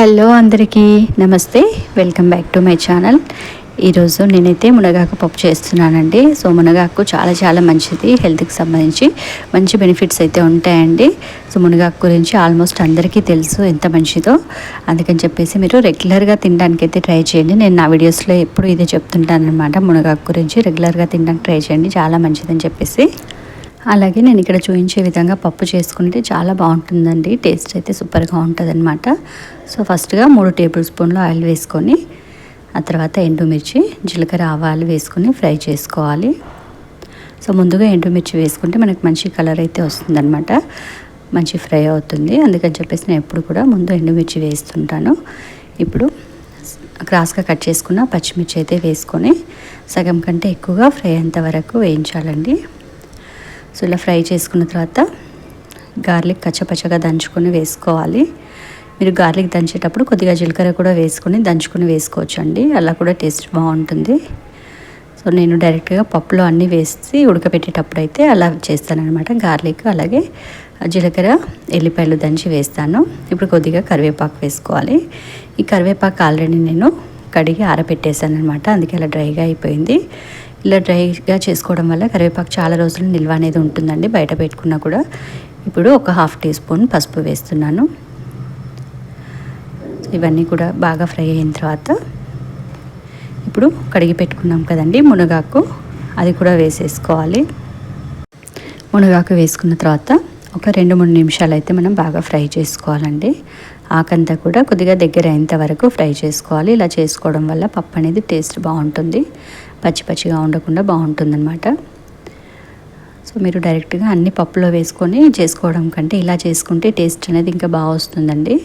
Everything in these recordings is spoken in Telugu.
హలో అందరికీ నమస్తే welcome back to my channel. ఈరోజు నేనైతే మునగాకు పప్పు చేస్తున్నానండి. సో మునగాకు చాలా చాలా మంచిది హెల్త్కి సంబంధించి మంచి బెనిఫిట్స్ అయితే ఉంటాయండి. సో మునగాకు గురించి ఆల్మోస్ట్ అందరికీ తెలుసు ఎంత మంచిదో. అందుకని చెప్పేసి మీరు రెగ్యులర్గా తినడానికి అయితే ట్రై చేయండి. నేను నా వీడియోస్లో ఎప్పుడు ఇదే చెప్తుంటాను అనమాట మునగాకు గురించి రెగ్యులర్గా తినడానికి ట్రై చేయండి చాలా మంచిదని చెప్పేసి. అలాగే నేను ఇక్కడ చూపించే విధంగా పప్పు చేసుకుంటే చాలా బాగుంటుందండి. టేస్ట్ అయితే సూపర్గా ఉంటుంది అనమాట సో ఫస్ట్గా మూడు టేబుల్ స్పూన్లు ఆయిల్ వేసుకొని ఆ తర్వాత ఎండుమిర్చి జీలకర్ర ఆవాలు వేసుకొని ఫ్రై చేసుకోవాలి. సో ముందుగా ఎండుమిర్చి వేసుకుంటే మనకు మంచి కలర్ అయితే వస్తుందన్నమాట. మంచి ఫ్రై అవుతుంది. అందుకని చెప్పేసి నేను ఎప్పుడు కూడా ముందు ఎండుమిర్చి వేస్తుంటాను. ఇప్పుడు క్రాస్గా కట్ చేసుకున్న పచ్చిమిర్చి అయితే వేసుకొని సగం కంటే ఎక్కువగా ఫ్రై అయ్యేంత వరకు వేయించాలండి. సో ఇలా ఫ్రై చేసుకున్న తర్వాత గార్లిక్ కచ్చపచ్చగా దంచుకొని వేసుకోవాలి. మీరు గార్లిక్ దంచేటప్పుడు కొద్దిగా జీలకర్ర కూడా వేసుకొని దంచుకొని వేసుకోవచ్చు అండి అలా కూడా టేస్ట్ బాగుంటుంది. సో నేను డైరెక్ట్గా పప్పులో అన్నీ వేసి ఉడకబెట్టేటప్పుడు అయితే అలా చేస్తానమాట గార్లిక్. అలాగే జీలకర్ర ఎల్లిపాయలు దంచి వేస్తాను. ఇప్పుడు కొద్దిగా కరివేపాకు వేసుకోవాలి. ఈ కరివేపాకు ఆల్రెడీ నేను కడిగి ఆరబెట్టేశాను అనమాట అందుకే అలా డ్రైగా అయిపోయింది. ఇలా డ్రైగా చేసుకోవడం వల్ల కరివేపాకు చాలా రోజులు నిల్వ అనేది ఉంటుందండి బయట పెట్టుకున్నా కూడా. ఇప్పుడు ఒక హాఫ్ టీ స్పూన్ పసుపు వేస్తున్నాను. ఇవన్నీ కూడా బాగా ఫ్రై అయిన తర్వాత ఇప్పుడు కడిగి పెట్టుకున్నాం కదండి మునగాకు. అది కూడా వేసేసుకోవాలి. మునగాకు వేసుకున్న తర్వాత ఒక రెండు మూడు నిమిషాలు అయితే మనం బాగా ఫ్రై చేసుకోవాలండి. ఆకంతా కూడా కొద్దిగా దగ్గర అయినంత వరకు ఫ్రై చేసుకోవాలి. ఇలా చేసుకోవడం వల్ల పప్పు అనేది టేస్ట్ బాగుంటుంది. పచ్చి పచ్చిగా ఉండకుండా బాగుంటుందన్నమాట. సో మీరు డైరెక్ట్గా అన్ని పప్పులో వేసుకొని చేసుకోవడం కంటే ఇలా చేసుకుంటే టేస్ట్ అనేది ఇంకా బాగా వస్తుందండి.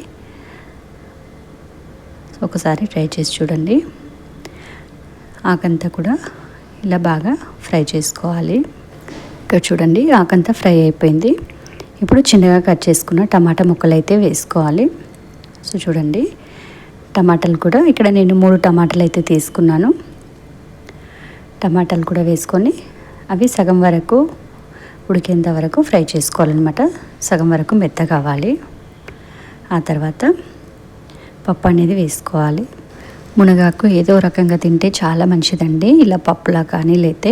సో ఒకసారి ట్రై చేసి చూడండి. ఆకంతా కూడా ఇలా బాగా ఫ్రై చేసుకోవాలి. ఇక్కడ చూడండి ఆకంతా ఫ్రై అయిపోయింది. ఇప్పుడు చిన్నగా కట్ చేసుకున్న టమాటా ముక్కలు అయితే వేసుకోవాలి. సో చూడండి టమాటాలు కూడా ఇక్కడ నేను మూడు టమాటాలు అయితే తీసుకున్నాను. టమాటాలు కూడా వేసుకొని అవి సగం వరకు ఉడికేంత వరకు ఫ్రై చేసుకోవాలన్నమాట. సగం వరకు మెత్త కావాలి. ఆ తర్వాత పప్పు అనేది వేసుకోవాలి. మునగాకు ఏదో రకంగా తింటే చాలా మంచిదండి. ఇలా పప్పులా కానీ లేతే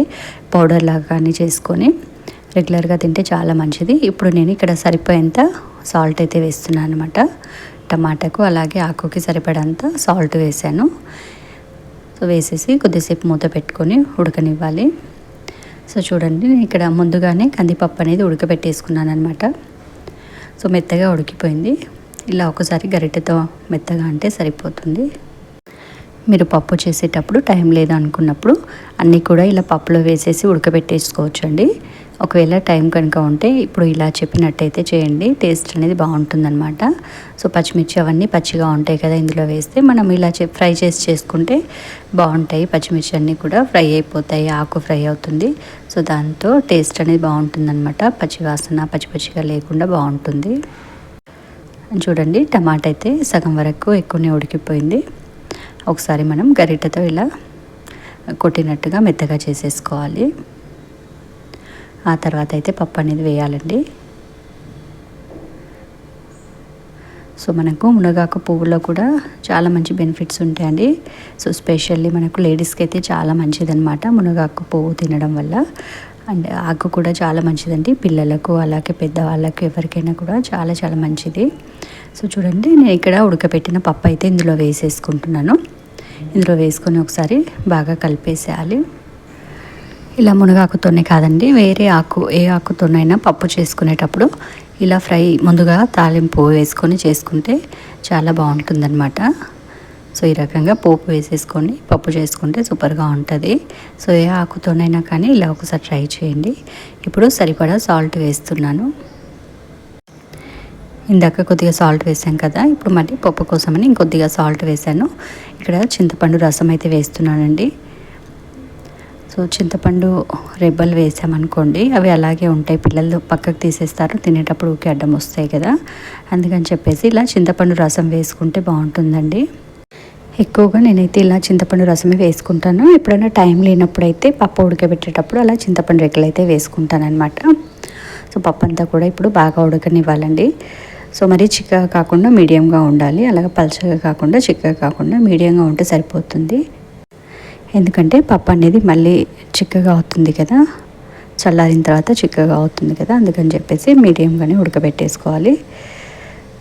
పౌడర్లా కానీ చేసుకొని రెగ్యులర్గా తింటే చాలా మంచిది. ఇప్పుడు నేను ఇక్కడ సరిపోయేంత సాల్ట్ అయితే వేస్తున్నాను అనమాట టమాటాకు అలాగే ఆకుకి సరిపడంత సాల్ట్ వేసాను. సో వేసేసి కొద్దిసేపు మూత పెట్టుకొని ఉడకనివ్వాలి. సో చూడండి నేను ఇక్కడ ముందుగానే కందిపప్పు అనేది ఉడకబెట్టేసుకున్నాను అనమాట సో మెత్తగా ఉడికిపోయింది. ఇలా ఒకసారి గరిటెతో మెత్తగా అంటే సరిపోతుంది. మీరు పప్పు చేసేటప్పుడు టైం లేదు అనుకున్నప్పుడు అన్నీ కూడా ఇలా పప్పులో వేసేసి ఉడకబెట్టేసుకోవచ్చు అండి ఒకవేళ టైం కనుక ఉంటే ఇప్పుడు ఇలా చెప్పినట్టయితే చేయండి. టేస్ట్ అనేది బాగుంటుందన్నమాట. సో పచ్చిమిర్చి అవన్నీ పచ్చిగా ఉంటాయి కదా ఇందులో వేస్తే మనం ఇలా ఫ్రై చేసి చేసుకుంటే బాగుంటాయి. పచ్చిమిర్చి అన్నీ కూడా ఫ్రై అయిపోతాయి ఆకు ఫ్రై అవుతుంది. సో దాంతో టేస్ట్ అనేది బాగుంటుందన్నమాట. పచ్చివాసన పచ్చి పచ్చిగా లేకుండా బాగుంటుంది. చూడండి టమాటా అయితే సగం వరకు ఎక్కువనే ఉడికిపోయింది. ఒకసారి మనం గరిటెతో ఇలా కొట్టినట్టుగా మెత్తగా చేసేసుకోవాలి. ఆ తర్వాత అయితే పప్పు అనేది వేయాలండి. సో మనకు మునగాకు పువ్వులో కూడా చాలా మంచి బెనిఫిట్స్ ఉంటాయండి. సో స్పెషల్లీ మనకు లేడీస్కి అయితే చాలా మంచిదన్నమాట మునగాకు పువ్వు తినడం వల్ల. అండ్ ఆకు కూడా చాలా మంచిదండి. పిల్లలకు అలాగే పెద్దవాళ్ళకు ఎవరికైనా కూడా చాలా చాలా మంచిది. సో చూడండి నేను ఇక్కడ ఉడకపెట్టిన పప్పు అయితే ఇందులో వేసేసుకుంటున్నాను. ఇందులో వేసుకొని ఒకసారి బాగా కలిపేసేయాలి. ఇలా మునగాకుతోనే కాదండి వేరే ఆకు ఏ ఆకుతోనైనా పప్పు చేసుకునేటప్పుడు ఇలా ఫ్రై ముందుగా తాలింపు వేసుకొని చేసుకుంటే చాలా బాగుంటుందన్నమాట. సో ఈ రకంగా పోపు వేసేసుకొని పప్పు చేసుకుంటే సూపర్గా ఉంటుంది. సో ఏ ఆకుతోనైనా కానీ ఇలా ఒకసారి ట్రై చేయండి. ఇప్పుడు సరిపడా సాల్ట్ వేస్తున్నాను. ఇందాక కొద్దిగా సాల్ట్ వేసాం కదా ఇప్పుడు మళ్ళీ పప్పు కోసమని ఇంకొద్దిగా సాల్ట్ వేసాను. ఇక్కడ చింతపండు రసం అయితే వేస్తున్నానండి. సో చింతపండు రెబ్బలు వేసామనుకోండి అవి అలాగే ఉంటాయి. పిల్లలు పక్కకు తీసేస్తారు తినేటప్పుడు ఊకే అడ్డం వస్తాయి కదా. అందుకని చెప్పేసి ఇలా చింతపండు రసం వేసుకుంటే బాగుంటుందండి. ఎక్కువగా నేనైతే ఇలా చింతపండు రసమే వేసుకుంటాను. ఎప్పుడైనా టైం లేనప్పుడు అయితే పప్పు ఉడకబెట్టేటప్పుడు అలా చింతపండు రెక్కలు అయితే వేసుకుంటాను అనమాట సో పప్పు అంతా కూడా ఇప్పుడు బాగా ఉడకనివ్వాలండి. సో మరీ చిక్కగా కాకుండా మీడియంగా ఉండాలి. అలాగే పల్చగా కాకుండా చిక్కగా కాకుండా మీడియంగా ఉంటే సరిపోతుంది. ఎందుకంటే పప్పు అనేది మళ్ళీ చిక్కగా అవుతుంది కదా. చల్లారిన తర్వాత చిక్కగా అవుతుంది కదా. అందుకని చెప్పేసి మీడియంగానే ఉడకబెట్టేసుకోవాలి.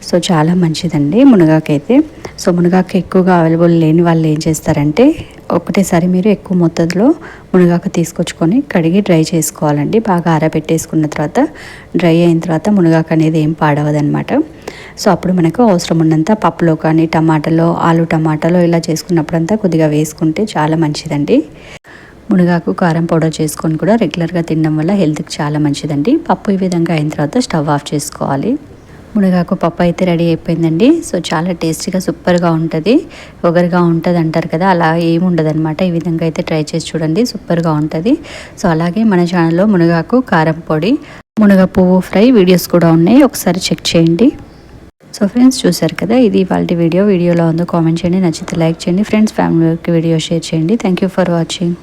సో చాలా మంచిదండి మునగాకైతే. సో మునగాకు ఎక్కువగా అవైలబుల్ లేని వాళ్ళు ఏం చేస్తారంటే ఒకటేసారి మీరు ఎక్కువ మొత్తంలో మునగాకు తీసుకొచ్చుకొని కడిగి డ్రై చేసుకోవాలండి. బాగా ఆరబెట్టేసుకున్న తర్వాత డ్రై అయిన తర్వాత మునగాకు అనేది ఏం పాడవదనమాట. సో అప్పుడు మనకు అవసరం ఉన్నంత పప్పులో కానీ టమాటాలో ఆలు టమాటాలో ఇలా చేసుకున్నప్పుడంతా కొద్దిగా వేసుకుంటే చాలా మంచిదండి. మునగాకు కారం పౌడర్ చేసుకొని కూడా రెగ్యులర్గా తినడం వల్ల హెల్త్కి చాలా మంచిదండి. పప్పు ఈ విధంగా అయిన తర్వాత స్టవ్ ఆఫ్ చేసుకోవాలి. మునగాకు పప్పు అయితే రెడీ అయిపోయిందండి. సో చాలా టేస్టీగా సూపర్గా ఉంటుంది. ఒగరుగా ఉంటుంది అంటారు కదా అలా ఏమి ఉండదన్నమాట. ఈ విధంగా అయితే ట్రై చేసి చూడండి సూపర్గా ఉంటుంది. సో అలాగే మన ఛానల్లో మునగాకు కారం పొడి మునగ పువ్వు ఫ్రై వీడియోస్ కూడా ఉన్నాయి. ఒకసారి చెక్ చేయండి. సో ఫ్రెండ్స్ చూసారు కదా ఇది వాళ్ళ వీడియో. వీడియోలో ఉందో కామెంట్ చేయండి. నచ్చితే లైక్ చేయండి. ఫ్రెండ్స్ ఫ్యామిలీకి వీడియో షేర్ చేయండి. Thank you for watching.